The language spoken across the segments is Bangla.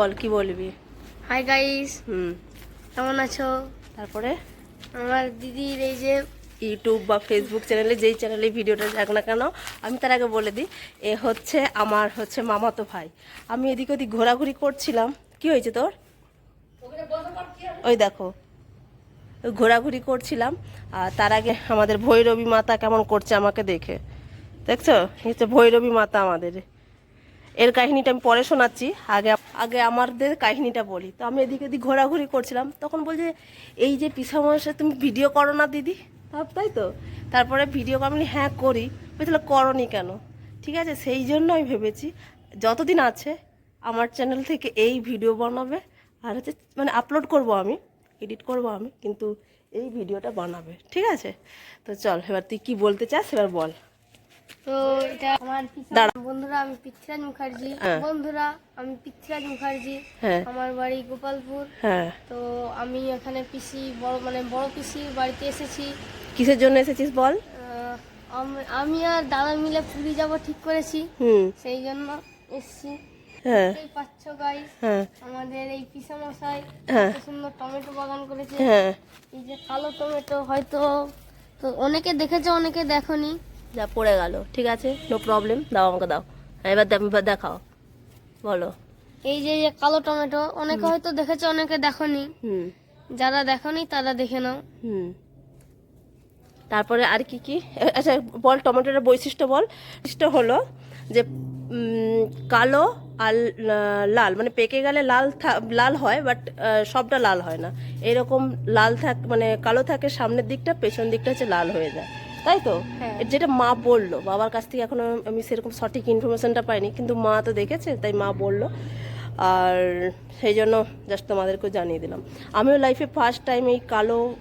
বল কি বলবি? হাই গাইস হুম। কেমন আছো? তারপরে? আমার দিদির এই যে ইউটিউব বা ফেসবুক চ্যানেলে যেই চ্যানেলে ভিডিওটা যাক না কেন আমি তার আগে বলে দিই এ হচ্ছে আমার হচ্ছে মামাতো ভাই। আমি এদিক ওদিক ঘোরাঘুরি করছিলাম। কি হয়েছে তোর? ওই দেখো ঘোরাঘুরি করছিলাম আর তার আগে আমাদের ভৈরবী মাতা কেমন করছে আমাকে দেখে। দেখছ? এই হচ্ছে ভৈরবী মাতা আমাদের। এর কাহিনীটা আমি পরে শোনাচ্ছি। আগে আগে আমাদের কাহিনীটা বলি। তো আমি এদিকে এদিক ঘোরাঘুরি করছিলাম। তখন বলছে এই যে পিসামশাই তুমি ভিডিও করো না দিদি? তাই তো। তারপরে ভিডিও আমি হ্যাঁ করি। তাহলে করনি কেন? ঠিক আছে, সেই জন্য আমি ভেবেছি, যতদিন আছে, আমার চ্যানেল থেকে এই ভিডিও বানাবে। আর হচ্ছে মানে আপলোড করব আমি এডিট করব আমি, কিন্তু এই ভিডিওটা বানাবে। ঠিক আছে? তো চল, এবার তুই কি বলতে চাস, এবার বল। তো এটা আমার বন্ধুরা আমি পৃথ্বীরাজ মুখার্জি। হ্যাঁ। বন্ধুরা আমি পৃথ্বীরাজ মুখার্জি। হ্যাঁ। আমার বাড়ি গোপালপুর। হ্যাঁ। তো আমি এখানে পিসি বড় মানে বড় বাড়িতে এসেছি। কিসের জন্য এসেছিস বল? আমি আর দাদা মিলে পুরী যাব ঠিক করেছি। হুম। সেই জন্য এসেছি। পাচ্ছ গাইস আমাদের এই পিসা মশাই সুন্দর টমেটো বাগান করেছে। এই যে কালো টমেটো হয়তো তো অনেকে দেখেছে অনেকে দেখনি। যা পড়ে গেল ঠিক আছে? নো প্রবলেম দাও আমাকে দাও। এবার এবার দেখাও। বলো। এই যে কালো টমেটো অনেকে হয়তো দেখেছে অনেকে দেখনি। হুম। যারা দেখনি তারা দেখে নাও। হুম। তারপরে আর কি কি? আচ্ছা বল টমেটোর বৈশিষ্ট্য বল। বৈশিষ্ট্য হলো যে কালো আর লাল। মানে পেকে গেলে লাল লাল হয় বাট সবটা লাল হয় না। এরকম লাল থাক মানে কালো থাকে সামনের দিকটা পেছন দিকটা হচ্ছে লাল হয়ে যায়। তাই তো? হ্যাঁ। যেটা মা বলল বাবার কাছ থেকে এখনও আমি সেরকম সঠিক ইনফরমেশনটা পাইনি কিন্তু মা তো দেখেছে তাই মা বলল। আর সেই জন্য জাস্ট তোমাদেরকে জানিয়ে দিলাম। আমিও লাইফে ফার্স্ট টাইম এই কালো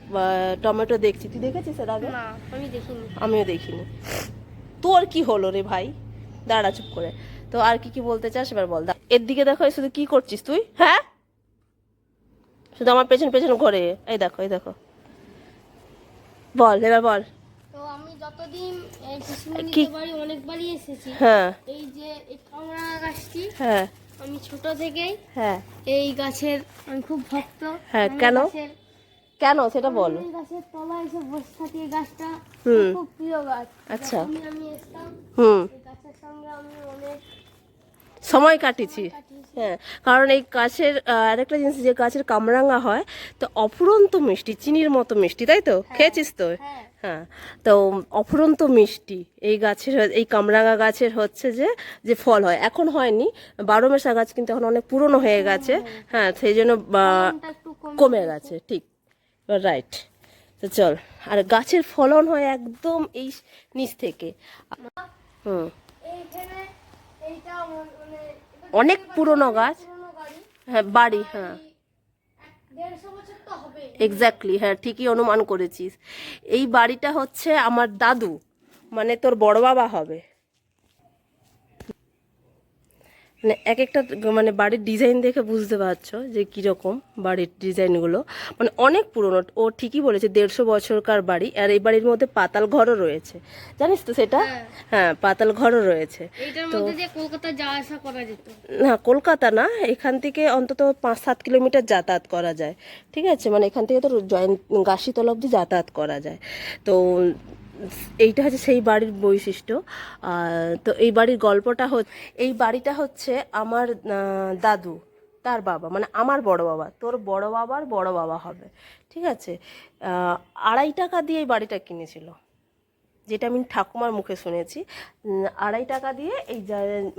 টমেটো দেখছি। তুই দেখেছিস এর আগে? আমি দেখিনি। আমিও দেখিনি। তোর কি হলো রে ভাই? দাঁড়া চুপ করে। তো আর কি কি বলতে চাস এবার বল দা- এর দিকে দেখো এই শুধু কি করছিস তুই? হ্যাঁ? শুধু আমার পেছন পেছন ঘরে। এই দেখো এই দেখো। বল এবার বল। তো আমি যতদিন এই কি? বাড়ি অনেকবারই এসেছি হ্যাঁ। এই যে এই কামড়া গাছটি হ্যাঁ। আমি ছোট থেকেই হ্যাঁ। এই গাছের আমি খুব ভক্ত। হ্যাঁ, কেন? কেন? সেটা বল। গাছের তলায় এসে বসে থাকি এই গাছটা। খুব প্রিয় গাছ। আচ্ছা। আমি হুম। গাছের সঙ্গে আমি অনেক সময় কাটিয়েছি। কাটিয়েছি। হ্যাঁ কারণ এই গাছের আরেকটা জিনিস যে গাছের কামরাঙা হয় তো অফুরন্ত মিষ্টি চিনির মতো মিষ্টি তাই তো? খেয়েছিস তো? হ্যাঁ তো অফুরন্ত মিষ্টি। এই গাছের এই কামরাঙা গাছের হচ্ছে যে যে ফল হয়। এখন হয়নি বারো মেশা গাছ কিন্তু এখন অনেক পুরনো হয়ে গেছে। হ্যাঁ সেই জন্য কমে গেছে। ঠিক। রাইট তো চল আর গাছের ফলন হয় একদম এই নিচ থেকে। হুম। মানে অনেক পুরনো গাছ। হ্যাঁ বাড়ি হ্যাঁ। দেড়শো বছর এক্স্যাক্টলি হ্যাঁ ঠিকই অনুমান করেছিস। এই বাড়িটা হচ্ছে আমার দাদু মানে তোর বড় বাবা হবে। মানে এক একটা মানে বাড়ির ডিজাইন দেখে বুঝতে পারছ যে কীরকম বাড়ির ডিজাইনগুলো মানে অনেক পুরনো ও ঠিকই বলেছে দেড়শো বছরকার বাড়ি আর এই বাড়ির মধ্যে পাতাল ঘরও রয়েছে। জানিস তো সেটা? হ্যাঁ। হ্যাঁ পাতাল ঘরও রয়েছে। মধ্যে কলকাতা যাওয়া আসা করা যেত। না কলকাতা না এখান থেকে অন্তত পাঁচ সাত কিলোমিটার যাতায়াত করা যায়। ঠিক আছে? মানে এখান থেকে তো জয়েন গাছিতলা অবধি যাতায়াত করা যায়। তো এইটা হচ্ছে সেই বাড়ির বৈশিষ্ট্য। তো এই বাড়ির গল্পটা হচ্ছে এই বাড়িটা হচ্ছে আমার দাদু, তার বাবা মানে আমার বড় বাবা। তোর বড় বাবার বড় বাবা হবে, ঠিক আছে? আড়াই টাকা দিয়ে এই বাড়িটা কিনেছিল, যেটা আমি ঠাকুমার মুখে শুনেছি। আড়াই টাকা দিয়ে এই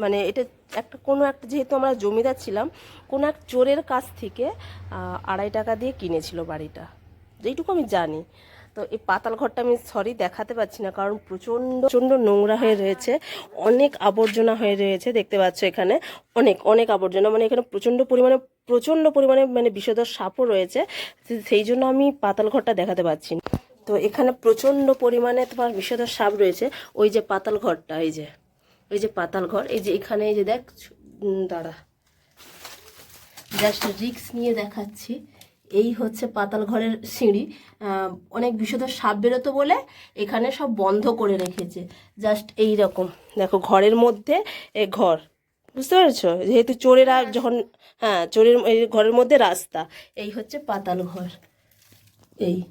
মানে এটা একটা, কোনো একটা, যেহেতু আমরা জমিদার ছিলাম, কোনো এক চোরের কাছ থেকে আড়াই টাকা দিয়ে কিনেছিল বাড়িটা। যেইটুকু আমি জানি। তো এই পাতাল ঘরটা আমি সরি দেখাতে পাচ্ছি না, কারণ প্রচণ্ড প্রচণ্ড নোংরা হয়ে রয়েছে। অনেক আবর্জনা হয়ে রয়েছে, দেখতে পাচ্ছ এখানে। অনেক অনেক আবর্জনা মানে এখানে প্রচণ্ড পরিমাণে প্রচণ্ড পরিমাণে মানে বিষধর সাপও রয়েছে। সেই জন্য আমি পাতাল ঘরটা দেখাতে পাচ্ছি না। তো এখানে প্রচণ্ড পরিমাণে তোমার বিষধর সাপ রয়েছে। ওই যে পাতাল ঘরটা, এই যে, ওই যে পাতাল ঘর, এই যে এখানে, এই যে দেখ দাঁড়া। জাস্ট রিক্স নিয়ে দেখাচ্ছি। এই হচ্ছে পাতাল ঘরের সিঁড়ি। অনেক বিষধর সাপ বেরোতো বলে এখানে সব বন্ধ করে রেখেছে। জাস্ট এই রকম। দেখো ঘরের মধ্যে এ ঘর। বুঝতে পারছ? যেহেতু চোরেরা যখন হ্যাঁ চোরের এই ঘরের মধ্যে রাস্তা। এই হচ্ছে পাতাল ঘর। এই।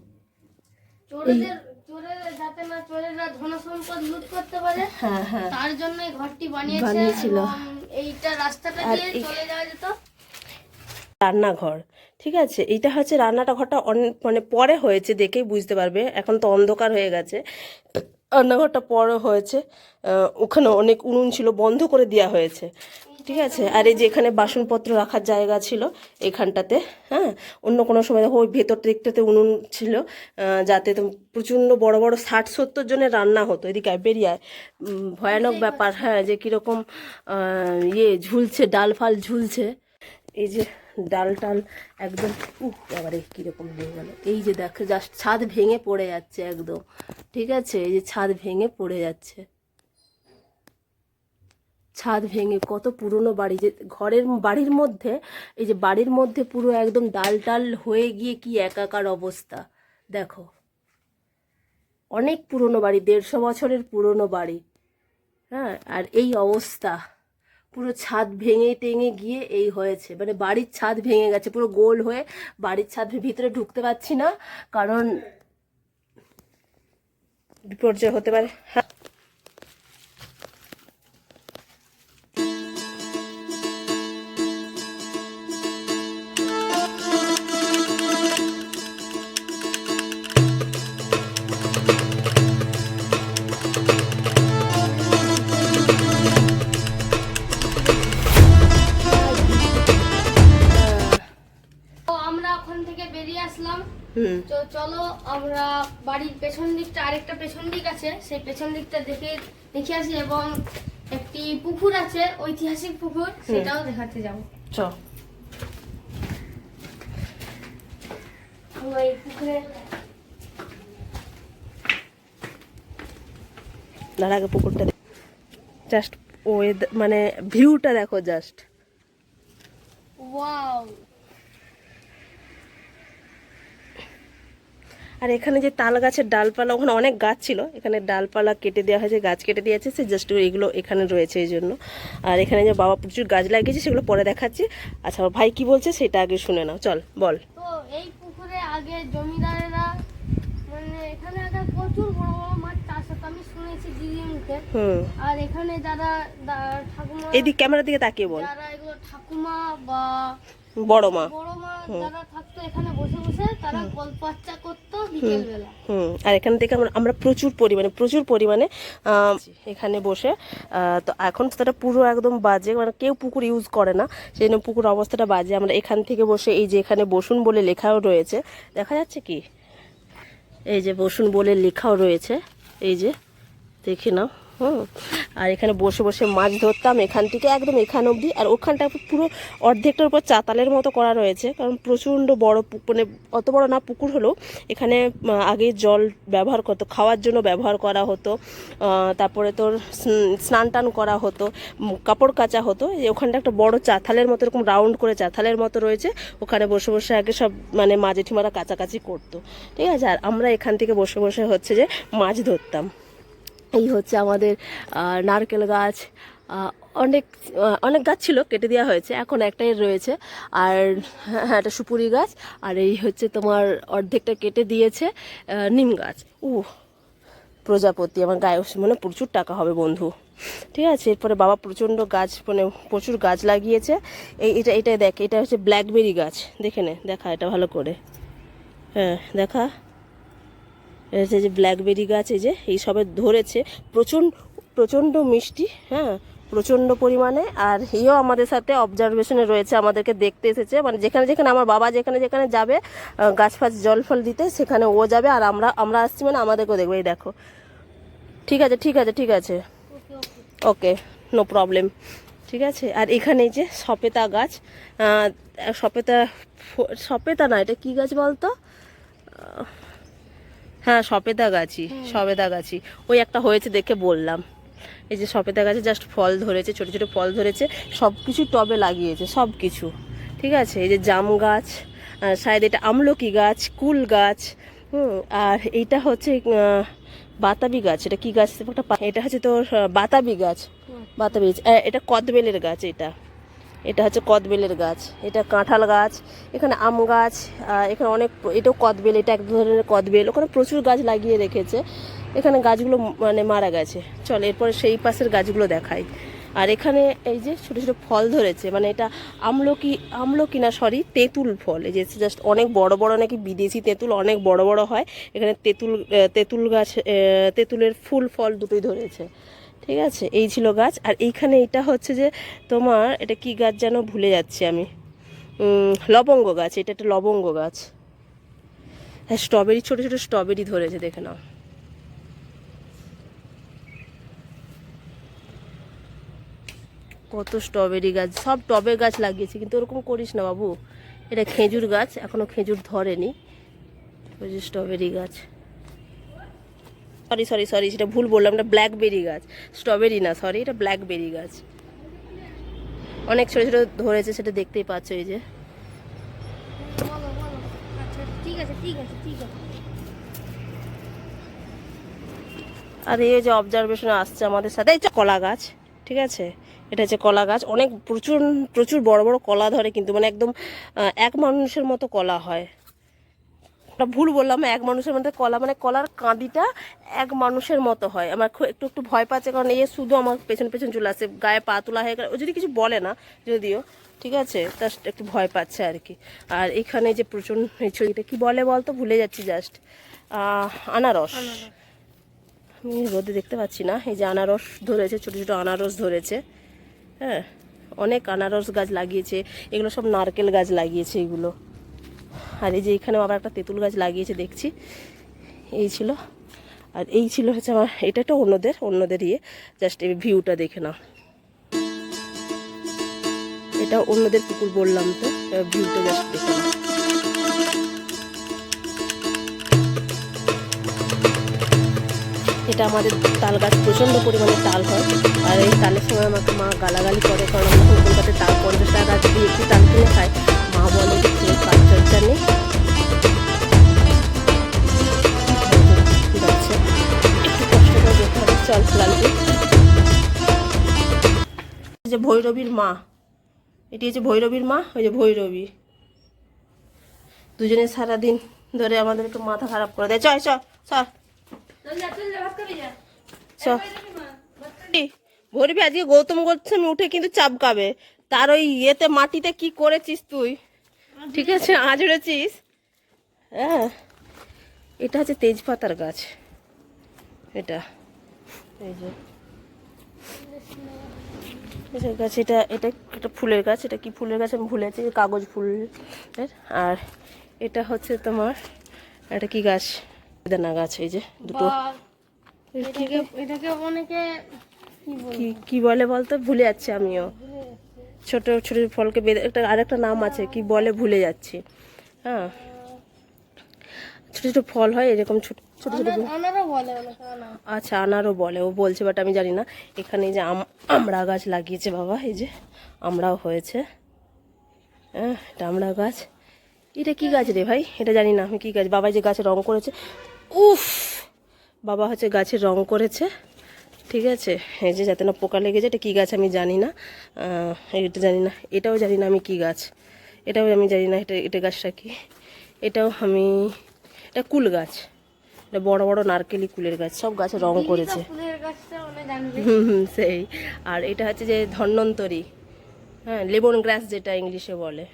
হ্যাঁ হ্যাঁ। তার জন্য ঘরটি বানিয়েছিল। এইটা রাস্তাটা দিয়ে চলে যাওয়া যেত। রান্নাঘর। ঠিক আছে? এইটা হচ্ছে রান্নাটা ঘরটা মানে পরে হয়েছে দেখেই বুঝতে পারবে। এখন তো অন্ধকার হয়ে গেছে। রান্নাঘরটা পরে হয়েছে। ওখানে অনেক উনুন ছিল বন্ধ করে দেওয়া হয়েছে। ঠিক আছে? আর এই যে এখানে বাসনপত্র রাখার জায়গা ছিল এখানটাতে হ্যাঁ? অন্য কোনো সময় দেখো ওই ভেতর দিকটাতে উনুন ছিল যাতে তো প্রচণ্ড বড় বড় ষাট সত্তর জনের রান্না হতো। এদিকে আয়, বেরিয়ে ভয়ানক ব্যাপার হ্যাঁ যে কীরকম ইয়ে ঝুলছে ডাল ফাল ঝুলছে। এই যে ডাল টাল একদম, উহ এবারে কীরকম হয়ে গেল। এই যে দেখো জাস্ট ছাদ ভেঙে পড়ে যাচ্ছে একদম। ঠিক আছে? এই যে ছাদ ভেঙে পড়ে যাচ্ছে। ছাদ ভেঙে, কত পুরনো বাড়ি যে, ঘরের বাড়ির মধ্যে, এই যে বাড়ির মধ্যে পুরো একদম ডাল টাল হয়ে গিয়ে কি একাকার অবস্থা। দেখো। অনেক পুরনো বাড়ি, দেড়শো বছরের পুরনো বাড়ি। হ্যাঁ আর এই অবস্থা। পুরো ছাদ ভেঙে টেঙে গিয়ে এই হয়েছে। মানে বাড়ির ছাদ ভেঙে গেছে, পুরো গোল হয়ে বাড়ির ছাদ ভিতরে ঢুকতে পারছি না, কারণ বিপর্যয় হতে পারে। হ্যাঁ আমরা ওখান থেকে বেরিয়ে আসলাম। তো চলো আমরা বাড়ির পেছন দিকটা আরেকটা পেছন দিক আছে। সেই পেছন দিকটা দেখে দেখে আসি এবং একটি পুকুর আছে ঐতিহাসিক পুকুর সেটাও দেখাতে যাব। চ আমরা এই পুকুরে তার আগে পুকুরটা জাস্ট ওয়ে মানে ভিউটা দেখো জাস্ট ওয়াও আর এখানে যে তাল গাছের ডালপালা ওখানে অনেক গাছ ছিল। এখানে ডালপালা কেটে দেওয়া হয়েছে গাছ কেটে দিয়েছে সে জাস্ট এগুলো এখানে রয়েছে এই জন্য। আর এখানে যে বাবা প্রচুর গাছ লাগিয়েছে সেগুলো পরে দেখাচ্ছি। আচ্ছা ভাই কি বলছে সেটা আগে শুনে নাও চল বল। তো এই পুকুরে আগে জমিদারেরা মানে এখানে আগে প্রচুর বড় বড় মাছ চাষ হতো আমি শুনেছি দিদির মুখে হুম। আর এখানে যারা ঠাকুমা এদিক ক্যামেরার দিকে তাকিয়ে বল। যারা এগুলো ঠাকুমা বা বড় মা। বড় মা যারা এখানে বসে বসে তারা গল্প আচ্চা করতো বিকেল হুম। আর এখান থেকে আমরা আমরা প্রচুর পরিমাণে প্রচুর পরিমাণে এখানে বসে তো এখন সেটা পুরো একদম বাজে মানে কেউ পুকুর ইউজ করে না। সেই জন্য পুকুর অবস্থাটা বাজে। আমরা এখান থেকে বসে এই যে এখানে বসুন বলে লেখাও রয়েছে। দেখা যাচ্ছে কি? এই যে বসুন বলে লেখাও রয়েছে। এই যে দেখে নাও। হুম। আর এখানে বসে বসে মাছ ধরতাম এখান থেকে একদম এখান অবধি। আর ওখানটা পুরো অর্ধেকটার উপর চাতালের মতো করা রয়েছে, কারণ প্রচণ্ড বড় মানে অত বড় না, পুকুর হলেও এখানে আগে জল ব্যবহার করতো, খাওয়ার জন্য ব্যবহার করা হতো তারপরে তোর স্নান টান করা হতো কাপড় কাচা হতো। ওখানটা একটা বড় চাতালের মতো, এরকম রাউন্ড করে চাতালের মতো রয়েছে। ওখানে বসে বসে আগে সব মানে মা জেঠিমারা কাছাকাছি করতো। ঠিক আছে? আর আমরা এখান থেকে বসে বসে হচ্ছে যে মাছ ধরতাম। এই হচ্ছে আমাদের নারকেল গাছ। অনেক অনেক গাছ ছিল কেটে দেওয়া হয়েছে এখন একটাই রয়েছে। আর হ্যাঁ হ্যাঁ, একটা সুপুরি গাছ আর এই হচ্ছে তোমার অর্ধেকটা কেটে দিয়েছে নিম গাছ। উ প্রজাপতি আমার গায়ে মানে প্রচুর টাকা হবে বন্ধু। ঠিক আছে এরপরে বাবা প্রচণ্ড গাছ মানে প্রচুর গাছ লাগিয়েছে। এই এটা এটা দেখ এটা হচ্ছে ব্ল্যাকবেরি গাছ। দেখে নে দেখা এটা ভালো করে। হ্যাঁ দেখা। হচ্ছে যে ব্ল্যাকবেরি গাছ, এই যে, এই সবে ধরেছে। প্রচণ্ড প্রচণ্ড মিষ্টি হ্যাঁ প্রচণ্ড পরিমাণে। আর এও আমাদের সাথে অবজারভেশনে রয়েছে, আমাদেরকে দেখতে এসেছে। মানে যেখানে যেখানে, আমার বাবা যেখানে যেখানে যাবে গাছ ফাছ জল ফল দিতে, সেখানে ও যাবে। আর আমরা আমরা আসছি মানে আমাদেরকেও দেখবে, এই দেখো। ঠিক আছে ঠিক আছে ঠিক আছে। ওকে নো প্রবলেম ঠিক আছে? আর এখানে যে সপেতা গাছ সপেতা সপেতা না, এটা কি গাছ বলতো? হ্যাঁ সপেতা গাছই সবেদা গাছই ওই একটা হয়েছে দেখে বললাম। এই যে সপেতা গাছে জাস্ট ফল ধরেছে ছোট ছোট ফল ধরেছে সব কিছু টবে লাগিয়েছে সব কিছু ঠিক আছে? এই যে জাম গাছ শায়দ এটা আমলকি গাছ কুল গাছ হুম আর এইটা হচ্ছে বাতাবি গাছ। এটা কি গাছ? একটা এটা হচ্ছে তোর বাতাবি গাছ। বাতাবি গাছ। এটা কদবেলের গাছ এটা। এটা হচ্ছে কদবেলের গাছ, এটা কাঁঠাল গাছ, এখানে আম গাছ এখানে অনেক এটাও কদবেল, এটা এক ধরনের কদবেল, ওখানে প্রচুর গাছ লাগিয়ে রেখেছে। এখানে গাছগুলো মানে মারা গেছে। চল, এরপরে সেই পাশের গাছগুলো দেখাই। আর এখানে এই যে ছোটো ছোটো ফল ধরেছে মানে এটা আমলকি আমলকি না সরি তেঁতুল ফল। এই যে জাস্ট অনেক বড় বড়, নাকি বিদেশি তেঁতুল অনেক বড় বড় হয়। এখানে তেঁতুল তেঁতুল গাছ তেঁতুলের ফুল ফল দুটোই ধরেছে। ঠিক আছে? এই ছিল গাছ। আর এইখানে এটা হচ্ছে যে তোমার, এটা কি গাছ যেন ভুলে যাচ্ছি আমি? লবঙ্গ গাছ। এটা একটা লবঙ্গ গাছ। হ্যাঁ স্ট্রবেরি ছোটো ছোটো স্ট্রবেরি ধরেছে, দেখে নাও। কত স্ট্রবেরি গাছ। সব টবে গাছ লাগিয়েছি, কিন্তু ওরকম করিস না বাবু। এটা খেজুর গাছ, এখনও খেজুর ধরেনি। ওই যে স্ট্রবেরি গাছ। সরি সরি সরি সেটা ভুল বললাম এটা ব্ল্যাকবেরি গাছ। স্ট্রবেরি না সরি এটা ব্ল্যাকবেরি গাছ। অনেক ছোটো ছোটো ধরেছে, সেটা দেখতেই পাচ্ছ এই যে। আর, এই যে অবজারভেশন আসছে আমাদের সাথে, এই যে কলা গাছ, ঠিক আছে? এটা হচ্ছে কলা গাছ, অনেক প্রচুর প্রচুর বড় বড় কলা ধরে কিন্তু মানে একদম এক মানুষের মতো কলা হয়। ওটা ভুল বললাম, এক মানুষের মধ্যে কলা মানে কলার কাঁদিটা এক মানুষের মতো হয়। আমার একটু একটু ভয় পাচ্ছে, কারণ এই শুধু আমার পেছন পেছন চলে আসে গায়ে পা তোলা হয়ে গেলে, ও যদি কিছু বলে না, যদিও, ঠিক আছে, তার একটু ভয় পাচ্ছে আর কি। আর এখানে যে প্রচুর এই ছবিটা কি বলে বলতো? ভুলে যাচ্ছি জাস্ট আনারস। আমি রোদে দেখতে পাচ্ছি না, এই যে আনারস ধরেছে, ছোটো ছোটো আনারস ধরেছে। হ্যাঁ অনেক আনারস গাছ লাগিয়েছে, এগুলো সব নারকেল গাছ লাগিয়েছে এগুলো। আর এই যে এখানেও আবার একটা তেঁতুল গাছ লাগিয়েছে, দেখছি। এই ছিল। আর এই ছিল হচ্ছে আমার, এটা একটা অন্যদের অন্যদের ইয়ে। জাস্ট এই ভিউটা দেখে নাও। এটা অন্যদের পুকুর বললাম তো ভিউটা জাস্ট দেখে এটা আমাদের তাল গাছ, প্রচণ্ড পরিমাণে তাল হয়। আর এই তালের সময় আমাকে মা গালাগালি করে, কারণ কলকাতায় তাল পঞ্চাশ টাকা দিয়ে একটু তাল কিনে খাই। মা বলে যে খেয়ে নেই যে ভৈরবীর মা, এটি হচ্ছে ভৈরবীর মা, ওই যে ভৈরবী। দুজনে সারাদিন ধরে আমাদের একটু মাথা খারাপ করে দেয়। চল চল চল। ভরবি, আজকে গৌতম গোস্বামী উঠে কিন্তু চাপকাবে তার ওই ইয়েতে, মাটিতে কি করেছিস তুই? ঠিক আছে আঁচড়েছিস হ্যাঁ। এটা হচ্ছে তেজপাতার গাছ। এটা। এই যে। গাছ এটা এটা একটা ফুলের গাছ এটা কি ফুলের গাছ আমি ভুলেছি কাগজ ফুলের। আর এটা হচ্ছে তোমার এটা কি গাছ? বেদানা গাছ এই যে দুটো। এটাকে অনেকে কি বলে বলতো? ভুলে যাচ্ছি আমিও। ছোট ছোট ফলকে বেঁধে একটা আরেকটা নাম আছে কি বলে ভুলে যাচ্ছি। হ্যাঁ। ছোট ছোট ফল হয় এরকম ছোট ছোট ছোট আচ্ছা আনারও বলে ও বলছে বাট আমি জানি না। এখানে যে আম আমড়া গাছ লাগিয়েছে বাবা এই যে আমড়াও হয়েছে। হ্যাঁ এটা আমড়া গাছ। এটা কি গাছ রে ভাই? এটা জানি না আমি কি গাছ বাবা যে গাছে রং করেছে। উফ! বাবা হচ্ছে গাছে রং করেছে। ঠিক আছে? এই যে যাতে না পোকা লেগে যায় এটা কী গাছ আমি জানি না। এটা জানি না। এটাও জানি না আমি কি গাছ। এটাও আমি জানি না এটা এটা গাছটা কি। এটাও আমি এটা কুল গাছ। এটা বড় বড় নারকেলি কুলের গাছ। সব গাছে রং করেছে। হুম হুম, সেই। আর এটা হচ্ছে যে ধন্বন্তরী। হ্যাঁ লেবন গ্রাস যেটা ইংলিশে বলে।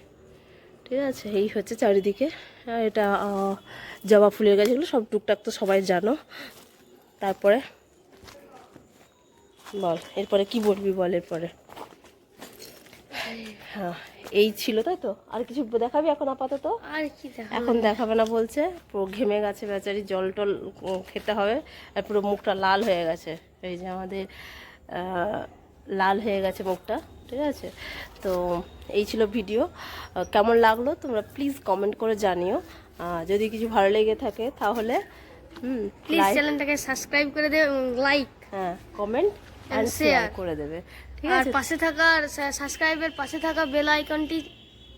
ঠিক আছে এই হচ্ছে চারিদিকে। এটা জবা ফুলের গাছ এগুলো সব টুকটাক তো সবাই জানো। তারপরে বল এরপরে কি বলবি বল এরপরে। হ্যাঁ এই ছিল তাই তো? আর কিছু দেখাবি এখন আপাতত? আর কি এখন দেখাবে না বলছে পুরো ঘেমে গেছে বেচারি জল টল খেতে হবে আর পুরো মুখটা লাল হয়ে গেছে। এই যে আমাদের লাল হয়ে গেছে মুখটা ঠিক আছে? তো এই ছিল ভিডিও। কেমন লাগল তোমরা প্লিজ কমেন্ট করে জানিও। যদি কিছু ভালো লেগে থাকে তাহলে হুম প্লিজ চ্যানেলটাকে সাবস্ক্রাইব করে দে লাইক হ্যাঁ কমেন্ট অ্যান্ড শেয়ার করে দেবে। ঠিক আর পাশে থাকা সাবস্ক্রাইবের পাশে থাকা বেল আইকনটি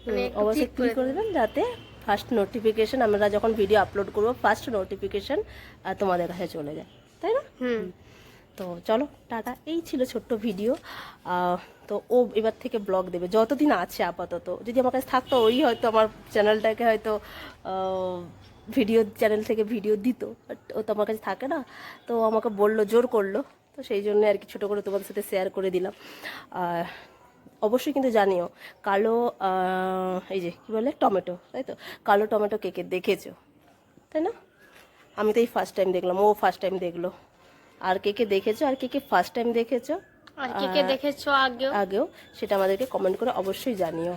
মানে অবশ্যই ক্লিক করে দেবেন যাতে ফার্স্ট নোটিফিকেশন আমরা যখন ভিডিও আপলোড করব ফার্স্ট নোটিফিকেশন তোমাদের কাছে চলে যায়। তাই না? হুম। তো চলো টাটা। এই ছিল ছোট্ট ভিডিও তো ও এবার থেকে ব্লগ দেবে। যতদিন আছে আপাতত। যদি আমার কাছে থাকতো ওই হয়তো আমার চ্যানেলটাকে হয়তো ভিডিও চ্যানেল থেকে ভিডিও দিত। বাট ও তো আমার কাছে থাকে না। তো আমাকে বলল জোর করল। তো সেই জন্য আর কি ছোটো করে তোমাদের সাথে শেয়ার করে দিলাম। আর অবশ্যই কিন্তু জানিও কালো এই যে কী বলে টমেটো তাই তো? কালো টমেটো কেকে দেখেছ? তাই না? আমি তো এই ফার্স্ট টাইম দেখলাম ও ফার্স্ট টাইম দেখল। আর কে কে দেখেছ আর কে কে ফার্স্ট টাইম দেখেছ? আর কে কে দেখেছ আগেও? আগেও সেটা আমাদেরকে কমেন্ট করে অবশ্যই জানিও।